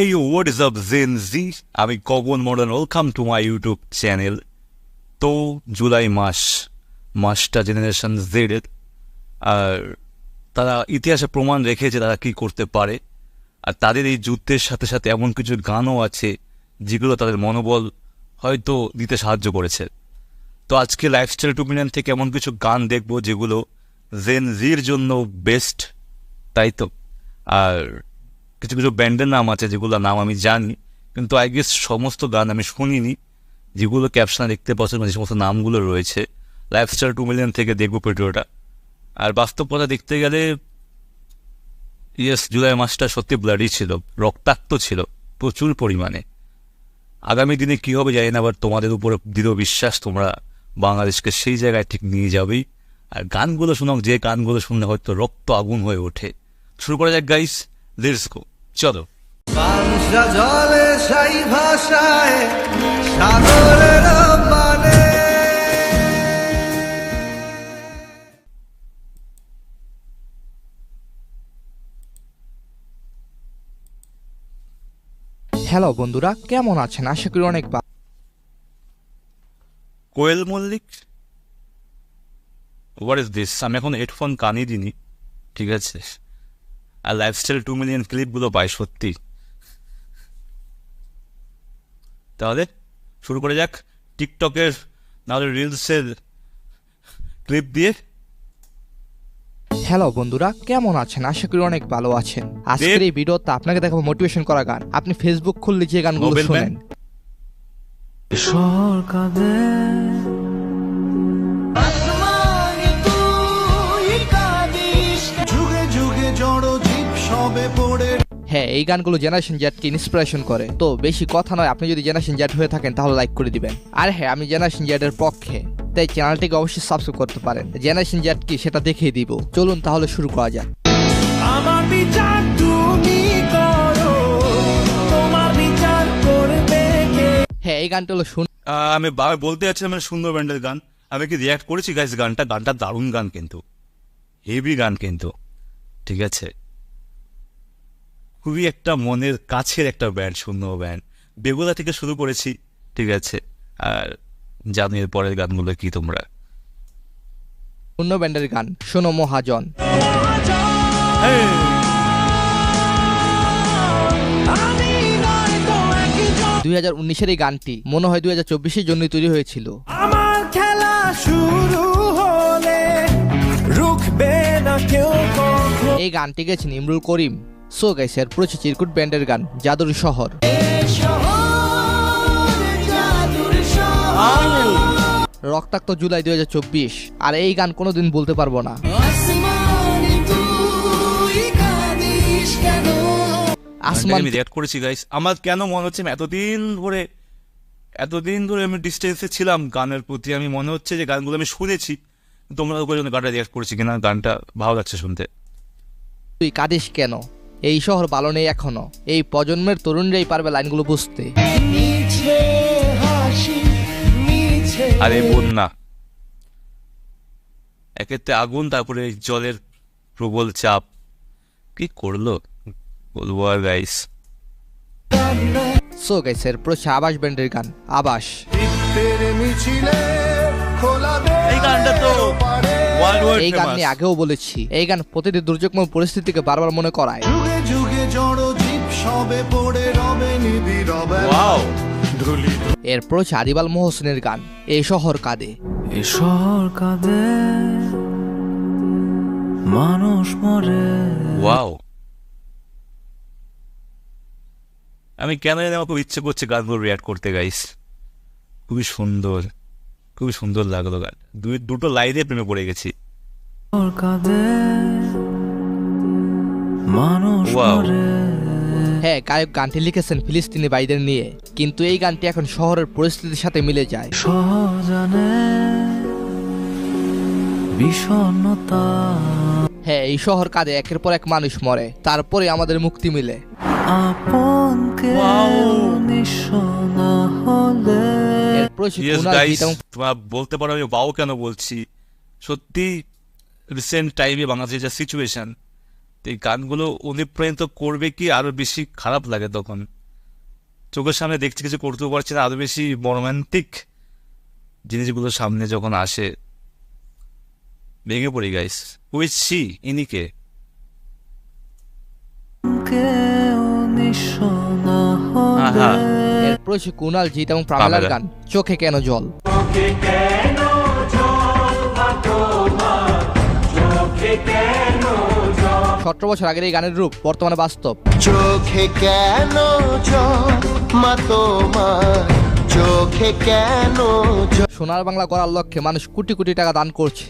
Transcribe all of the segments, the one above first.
এই is up জেন জি আমি কবন modern welcome to my YouTube channel তো জুলাই মাস, মাসটা জেনারেশন জেডের আর তারা ইতিহাসে প্রমাণ রেখেছে তারা কি করতে পারে। আর তাদের এই যুদ্ধের সাথে সাথে এমন কিছু গানও আছে, যেগুলো তাদের মনোবল হয়তো দিতে সাহায্য করেছে। তো আজকে লাইফস্টাইল টু মিলিয়ন থেকে এমন কিছু গান দেখব, যেগুলো জেন জির জন্য বেস্ট তাই তো? আর কিছু কিছু ব্যান্ডের নাম আছে যেগুলো নাম আমি জানি, কিন্তু আই গেস সমস্ত গান আমি শুনিনি, যেগুলো ক্যাপশনে দেখতে পাচ্ছেন যে সমস্ত নামগুলো রয়েছে। লাইফস্টাইল টু মিলিয়ন থেকে দেখব ভিডিওটা আর বাস্তব কথা দেখতে গেলে ইয়েস জুলাই মাসটা সত্যি ব্লাডি ছিল, রক্তাক্ত ছিল, প্রচুর পরিমাণে। আগামী দিনে কী হবে জানি না আবার তোমাদের উপরে দৃঢ় বিশ্বাস, তোমরা বাংলাদেশকে সেই জায়গায় ঠিক নিয়ে যাবেই। আর গানগুলো শোনাও যে গানগুলো শুনলে হয়তো রক্ত আগুন হয়ে ওঠে। শুরু করা যাক গাইস লেটস চলো। পাংশা জলে সাই ভাষায় সাগরের মানে হ্যালো বন্ধুরা কেমন আছেন? আশা করি অনেক Koel Mallick? What is this আমি এখন হেডফোন কানে দিনি ঠিক আছে? আর লাইফস্টাইল টু মিলিয়ন ক্লিপগুলো পাই সত্যি। তাহলে শুরু করে যাক টিকটকের নাহলে রিলসের ক্লিপ দিয়ে। হ্যালো বন্ধুরা কেমন আছেন? আশা করি অনেক ভালো আছেন। আজকের এই ভিডিওতে আপনাকে দেখাবো মোটিভেশন করা গান। আপনি ফেসবুক খুললে যে গানগুলো শুনেন। Man? সবে পড়ে হ্যাঁ এই গানগুলো জেনারেশন জ্যাটকে ইন্সপিরেশন করে। তো বেশি কথা নয় আপনি যদি জেনারেশন জ্যাট হয়ে থাকেন তাহলে লাইক করে দিবেন। আর হ্যাঁ আমি জেনারেশন জ্যাটের পক্ষে তাই চ্যানেলটিকে অবশ্যই সাবস্ক্রাইব করতে পারেন। জেনারেশন জ্যাট কি সেটা দেখিয়ে দিব। চলুন তাহলে শুরু করা যাক। আমার বিচার তুমি করো তোমার বিচার করবে কে? হ্যাঁ এই গানটা হলো শুন আমি বলতে যাচ্ছিলাম মানে সুন্দর ব্যান্ডের গান। আমি কি রিয়াক্ট করেছি গাইস গানটা গানটা দারুণ গান কিন্তু। হেভি গান কিন্তু। ঠিক আছে? খুবই একটা মনের কাছের একটা ব্যান্ড শূন্য ব্যান্ড বেগুলা থেকে শুরু করেছি ঠিক আছে? আর জানো এর পরের গানগুলো কি তোমরা? শূন্য ব্যান্ডের গান শোনো মহাজন। দুই হাজার উনিশের এই গানটি মনে হয় দুই হাজার চব্বিশের জন্যই তৈরি হয়েছিল। আমার খেলা শুরু হলে রুখবে না কেউ এই গানটি গেছেন ইমরুল করিম। সো গাইসের পুরো চিরকুট ব্যান্ডের গান জাদুর শহর। রক্তাক্ত জুলাই দু হাজার চব্বিশ আর এই গান কোনোদিন বলতে পারব না। আসমান আমি রিয়াক্ট করেছি গাইস আমার কেন মনে হচ্ছে আমি এতদিন ধরে এতদিন ধরে আমি ডিস্টেন্সে ছিলাম গানের প্রতি। আমি মনে হচ্ছে যে গানগুলো আমি শুনেছি তোমরা ওই জন্য গানটা রিয়াক্ট করেছি কিনা? গানটা ভালো লাগছে শুনতে। তুই কাঁদিস কেন? এই শহর ভালো নেই এখনও। এই প্রজন্মের তরুণরাই পারবে লাইনগুলো বুঝতে। আরে বন্যা একেতে আগুন তারপরে জলের প্রবল চাপ। কি করল? বলব আর গাইস সো গাইসের পুরো আবাস ব্যান্ডের গান আবাস। এই গানটা তো এই গান নিয়ে আগেও বলেছি। এই গান প্রতিটি দুর্যোগময় পরিস্থিতিকে বারবার মনে করায়। যুগে যুগে জড় জীব সবে পড়ে রবে নিবিড়বে ওয়াও এরপর হচ্ছে আরিবাল মোহসেনের গান এই শহর কাঁদে। এ শহর কাঁদে মানুষ মরে। ওয়াও আমি কেন জানি আমার খুব ইচ্ছে করছে গানগুলো রিয়াক্ট করতে গাইস খুবই সুন্দর। খুবই সুন্দর লাগল গান। দুই দুটো লাইনে প্রেমে পড়ে গেছি। মানুষ মরে হ্যাঁ গায়ক গানটি লিখেছেন ফিলিস্তিনি ভাইদের নিয়ে। কিন্তু এই গানটি এখন শহরের পরিস্থিতির সাথে মিলে যায়। সহজানে বিষণ্ণতা। হ্যাঁ এই শহর কাঁদে একের পর এক মানুষ মরে। তারপরে আমাদের মুক্তি মিলে। আপন কে হলে ইয়েস গাইস তোমরা বলতে পারো আমি বাও কেন বলছি? সত্যি রিসেন্ট টাইমে বাংলাদেশের যা সিচুয়েশন এই গানগুলো অনুপ্রাণিত করবে কি আরও বেশি খারাপ লাগে তখন? চোখের সামনে দেখছি কিছু করতেও পারছি না আরও বেশি রোমান্টিক জিনিসগুলো সামনে যখন আসে। ভেঙে পড়ি গাইস উইথ সি ইনিকে। আহা। হলে এরপর হচ্ছে কুনাল জিৎ এবং প্রামেলার গান চোখে কেন জল? সতেরো বছর আগের এই গানের রূপ বর্তমানে বাস্তব। চোখে কেন চোখে কেন সোনার বাংলা করার লক্ষ্যে মানুষ কোটি কোটি টাকা দান করছে।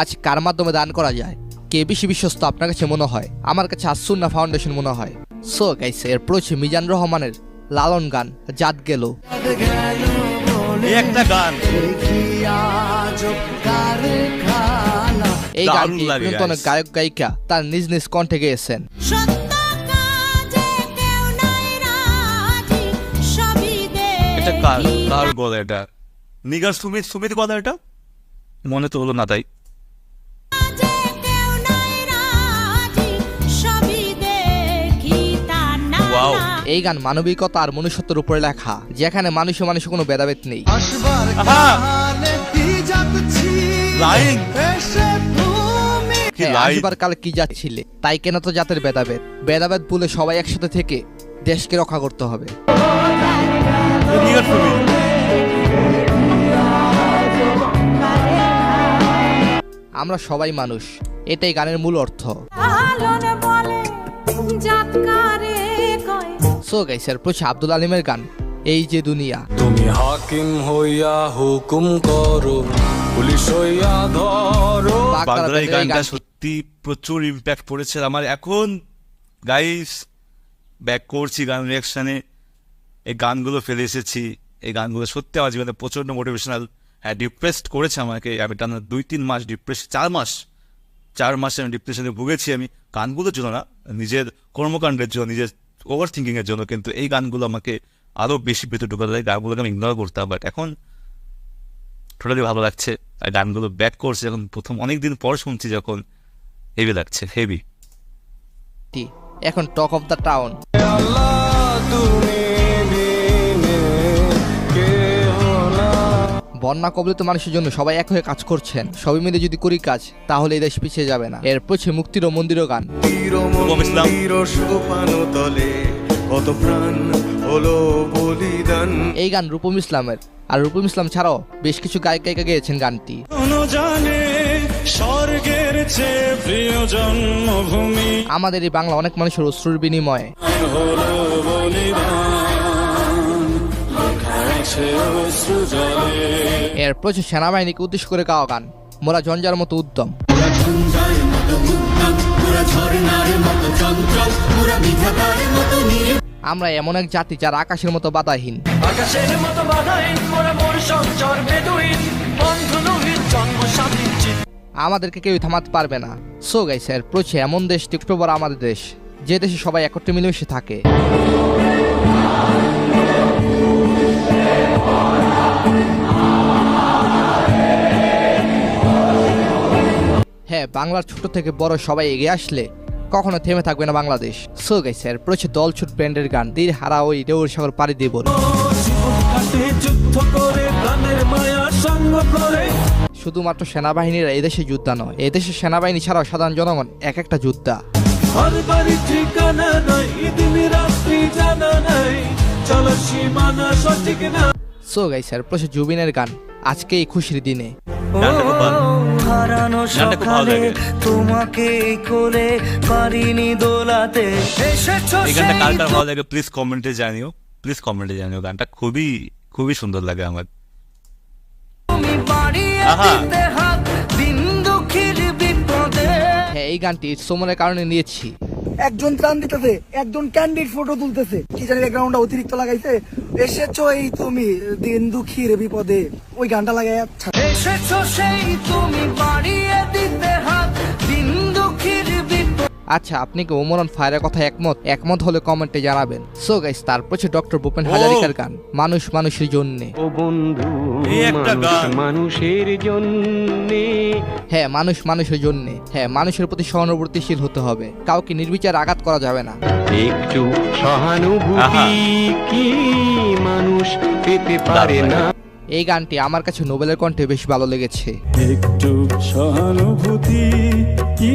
আজ কার মাধ্যমে দান করা যায়? কে বেশি বিশ্বস্ত আপনার কাছে মনে হয়? আমার কাছে আসুন্না ফাউন্ডেশন মনে হয়। সো গাইস এর প্রচে মিজান রহমানের লালন গান জাত গেল। একটা গান। এই গানটি অনেক গায়ক গায়িকা তার নিজ নিজ কণ্ঠে গেয়েছেন। এটা কার কার গলা এটা? নিগার সুমিত সুমিত গলা এটা? মনে তো হলো না তাই। এই গান মানবিকতা আর মনুষ্যত্বের উপরে লেখা যেখানে মানুষে মানুষে কোনো ভেদাভেদ নেই। আসবার! কালে কি কালে যাচ্ছিলে? তাই কেন তো জাতের ভেদাভেদ? ভেদাভেদ ভুলে সবাই একসাথে থেকে দেশকে রক্ষা করতে হবে। আমরা সবাই মানুষ এটাই গানের মূল অর্থ। বলে, সো গাইসের প্রচুর আব্দুল আলিমের গান এই যে দুনিয়া। তুমি হাকিম হইয়া হুকুম করো পুলিশ হইয়া ধরো। এই গানটা সত্যি প্রচুর ইম্প্যাক্ট পড়েছে। আমার এখন গাইস ব্যাক করছি গান রিয়াকশনে এই গানগুলো ফেলে এসেছি। এই গানগুলো সত্যি আমার জীবনে প্রচণ্ড মোটিভেশনাল হ্যাঁ ডিপ্রেসড করেছে আমাকে। আমি টানা দুই তিন মাস ডিপ্রেস চার মাস চার মাসে আমি ডিপ্রেশনে ভুগেছি আমি। গানগুলোর জন্য না নিজের কর্মকাণ্ডের জন্য নিজের ওভার থিঙ্কিং এর জন্য কিন্তু এই গানগুলো আমাকে আরও বেশি ভেতরে ঢুকাতে দেয়। গানগুলোকে আমি ইগনোর করতাম বাট এখন টোটালি ভালো লাগছে। আর গানগুলো ব্যাক করছে যখন প্রথম অনেক দিন পর শুনছি যখন হেভি লাগছে হেভি এখন টক অফ দ্য টাউন বন্যা কবলিত মানুষের জন্য সবাই এক হয়ে কাজ করছেন। সবাই মিলে যদি করি কাজ তাহলে এই দেশ পিছিয়ে যাবে না। এর পছে মুক্তির ও মন্দির ও গান। রূপম ইসলাম। সোপানো তলে কত প্রাণ হলো বলিদান। এই গান রূপম ইসলামের। আর রূপম ইসলাম ছাড়াও বেশ কিছু গায়ক গায়িকা গেয়েছেন গানটি। জানে স্বর্গের চেয়ে প্রিয় জন্মভূমি। আমাদের এই বাংলা অনেক মানুষের অশ্রুর বিনিময়ে। হলো বলিদান। এর প্রচুর সেনাবাহিনীকে উদ্দেশ্য করে গাওয়া গান। মোরা জঞ্জার মতো উদ্যম। আমরা এমন এক জাতি যার আকাশের মতো বাধাহীন। আকাশের মতো বাধাহীন মোরা মোর সঞ্চর বেদুইন বন্ধু নহিত জন্ম স্বাধীন চিত আমাদেরকে কেউ থামাতে পারবে না। সো গাই স্যার প্রচে এমন দেশ অক্টোবর আমাদের দেশ। যে দেশে সবাই একত্রে মিলেমিশে থাকে। হ্যাঁ বাংলার ছোট থেকে বড় সবাই এগিয়ে আসলে কখনো থেমে থাকবে না বাংলাদেশ। সো গাই এর প্রচে দল ছুট ব্যান্ডের গান তীর হারা ওই দেউর সাগর পাড়ি দিয়ে বল শুধুমাত্র সেনাবাহিনীরা এদেশে যোদ্ধা নয় এদেশের সেনাবাহিনী ছাড়াও সাধারণ জনগণ এক একটা যোদ্ধা। সো গাই স্যার প্রচুর জুবিনের গান আজকে এই খুশির দিনে। হারানো গানটা খুব ভালো সকালে তোমাকে কোলে পারিনি দোলাতে। এসেছ এই গানটা কার কার ভালো লাগে? প্লিজ কমেন্টে জানিও। প্লিজ কমেন্টে জানিও গানটা। খুবই খুবই সুন্দর লাগে আমার। তুমি বাড়িয়ে আহা। দিতে হাত দিন দুঃখীর বিপদে। হ্যাঁ এই গানটি সুমনের কারণে নিয়েছি। একজন ত্রাণ দিতেছে, একজন ক্যান্ডিড ফটো তুলতেছে। কি জানি ব্যাকগ্রাউন্ডটা অতিরিক্ত লাগাইছে। এসেছ এই তুমি, দিন দুঃখীর বিপদে। ওই গানটা লাগাই এসেছ সেই তুমি, বাড়িয়ে দিতে আচ্ছা আপনি কি ওমরান ফায়ারের কথা একমত? একমত হলে কমেন্টে জানাবেন। সো গাইস তারপর হচ্ছে ডক্টর ভূপেন হাজারিকার গান মানুষ মানুষের জন্য। ও বন্ধু এই একটা গান। মানুষের জন্যে। হ্যাঁ মানুষ মানুষের জন্য। হ্যাঁ মানুষের প্রতি সহানুভূতিশীল হতে হবে। কাউকে নির্বিচার আঘাত করা যাবে না। একটু সহানুভূতি কি মানুষ পেতে পারে না? এই গানটি আমার কাছে নোবেলের কণ্ঠে বেশ ভালো লেগেছে। একটু সহানুভূতি কি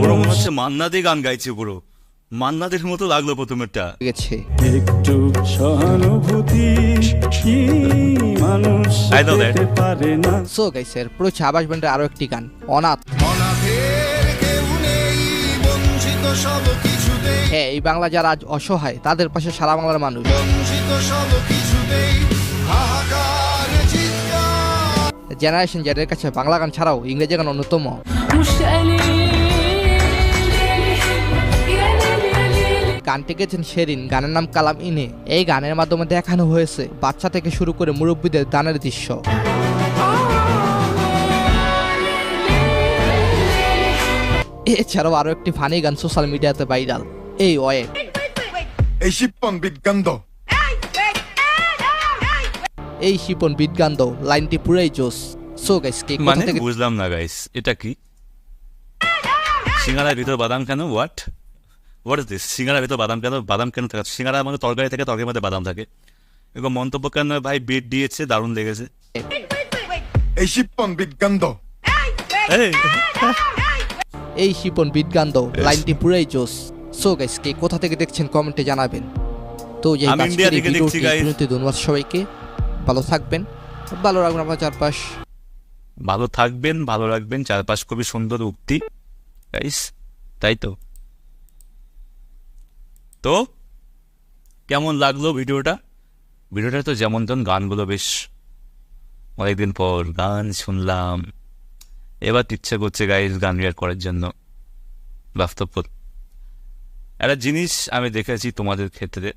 মনে হচ্ছে মান্নাদে গান গাইছে পুরো মান্নাদের মতো লাগল প্রথমেরটা। লেগেছে। একটু সহানুভূতি কি মানুষ পারে না। সো গাইস এর পুরো আবাস ব্যান্ডের আরও একটি গান অনাথ। অনাথের কেউ নেই বঞ্চিত সব কিছুতেই হ্যাঁ এই বাংলা যারা আজ অসহায় তাদের পাশে সারা বাংলার মানুষ। বঞ্চিত সব কিছুতেই হাহাকার চিৎকার জেনারেশন যাদের কাছে বাংলা গান ছাড়াও ইংরেজি গান অন্যতম। গানটি গেছেন শেরিন, গানের নাম কালাম ইনে এই গানের মাধ্যমে দেখানো হয়েছে বাচ্চা থেকে শুরু করে মুরব্বীদের দানের দৃশ্য। এছাড়াও আরও একটি ফানি গান সোশ্যাল মিডিয়াতে ভাইরাল এই ওয়ে। এই শিপন এই শিপন বিদগান্দ লাইনটি পুরাই জোস। সো গাইস কে মানে থেকে বুঝলাম না গাইস এটা কি? সিঙ্গারার ভিতর বাদাম কেন? হোয়াট হোয়াট ইজ দিস সিঙ্গারার ভিতর বাদাম কেন? বাদাম কেন থাকে? সিঙ্গারা মানে তরকারি থেকে তরকারির মধ্যে বাদাম থাকে। এরকম মন্তব্য কেন? ভাই বিট দিয়েছে দারুণ লেগেছে। এই শিপন বিজ্ঞান্ত এই, এই শিপন বিদগান্দ লাইনটি পুরাই জোস। সো গাইস কে কোথা থেকে দেখছেন কমেন্টে জানাবেন। তো যে আমি ইন্ডিয়া থেকে দেখছি, ভিডিওটি ধন্যবাদ সবাইকে। ভালো থাকবেন, ভালো রাখবেন আপনার চারপাশ। ভালো থাকবেন, ভালো রাখবেন, চারপাশ খুবই সুন্দর উক্তি তাই তো? তো, কেমন লাগল ভিডিওটা? ভিডিওটা তো যেমন তেমন গানগুলো বেশ অনেকদিন পর গান শুনলাম। এবার ইচ্ছে করছে গাইস গান রিয়ার করার জন্য। বাস্তব একটা জিনিস আমি দেখেছি তোমাদের ক্ষেত্রে।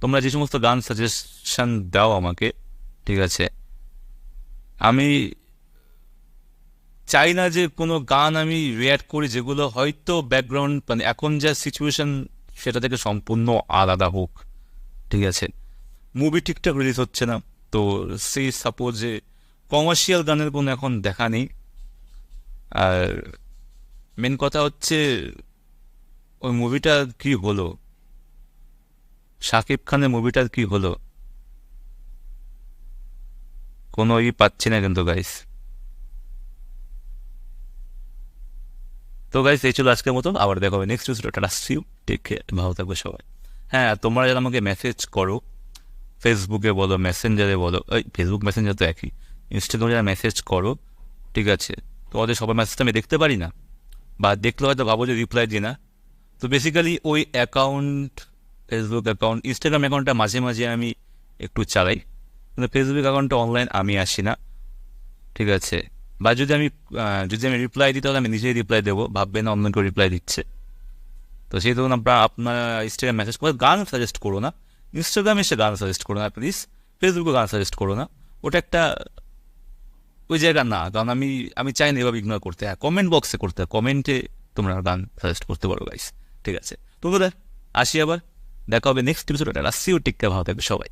তোমরা যে সমস্ত গান সাজেশন দাও আমাকে ঠিক আছে। আমি চাই না যে কোনো গান আমি রিয়াক্ট করি যেগুলো হয়তো ব্যাকগ্রাউন্ড মানে এখন যা সিচুয়েশন সেটা থেকে সম্পূর্ণ আলাদা হোক। ঠিক আছে। মুভি ঠিকঠাক রিলিজ হচ্ছে না, তো সেই সাপোজ যে কমার্শিয়াল গানের কোনো এখন দেখা নেই। আর মেন কথা হচ্ছে ওই মুভিটা কি হলো? শাকিব খানের মুভিটার কি হলো? কোনো ই পাচ্ছি না কিন্তু গাইস তো গাইস এই ছিল আজকের মতো আবার দেখা হবে next tata see you take care ভালো থাকবে সবাই। হ্যাঁ তোমরা যারা আমাকে মেসেজ করো ফেসবুকে বলো মেসেঞ্জারে বলো ওই ফেসবুক মেসেঞ্জার তো একই। ইনস্টাগ্রামে যারা মেসেজ করো, ঠিক আছে তো তোমাদের সবার মেসেজটা আমি দেখতে পারি না। বা দেখলে হয়তো ভাবো যে রিপ্লাই দিই না। তো বেসিক্যালি ওই অ্যাকাউন্ট ফেসবুক অ্যাকাউন্ট ইনস্টাগ্রাম অ্যাকাউন্টটা মাঝে মাঝে আমি একটু চালাই। কিন্তু ফেসবুক অ্যাকাউন্টটা অনলাইন আমি আসি না। ঠিক আছে? বা যদি আমি যদি আমি রিপ্লাই দিই, তাহলে আমি নিজেই রিপ্লাই দেবো। ভাববেন না অন্য কেউ রিপ্লাই দিচ্ছে। তো সেই ধরুন আপনার আপনার ইনস্টাগ্রাম মেসেজ করে গান সাজেস্ট করো না। ইনস্টাগ্রামে এসে গান সাজেস্ট করো না প্লিজ ফেসবুকে গান সাজেস্ট করো না। ওটা একটা, ওই জায়গা না। কারণ আমি আমি চাই না এভাবে ইগনোর করতে। হ্যাঁ কমেন্ট বক্সে করতে কমেন্টে তোমরা গান সাজেস্ট করতে পারো গাইস ঠিক আছে? তো আসি আবার। দেখা হবে নেক্সট এপিসোডে রাশিও টিক্কা ভালো থাকবে সবাই।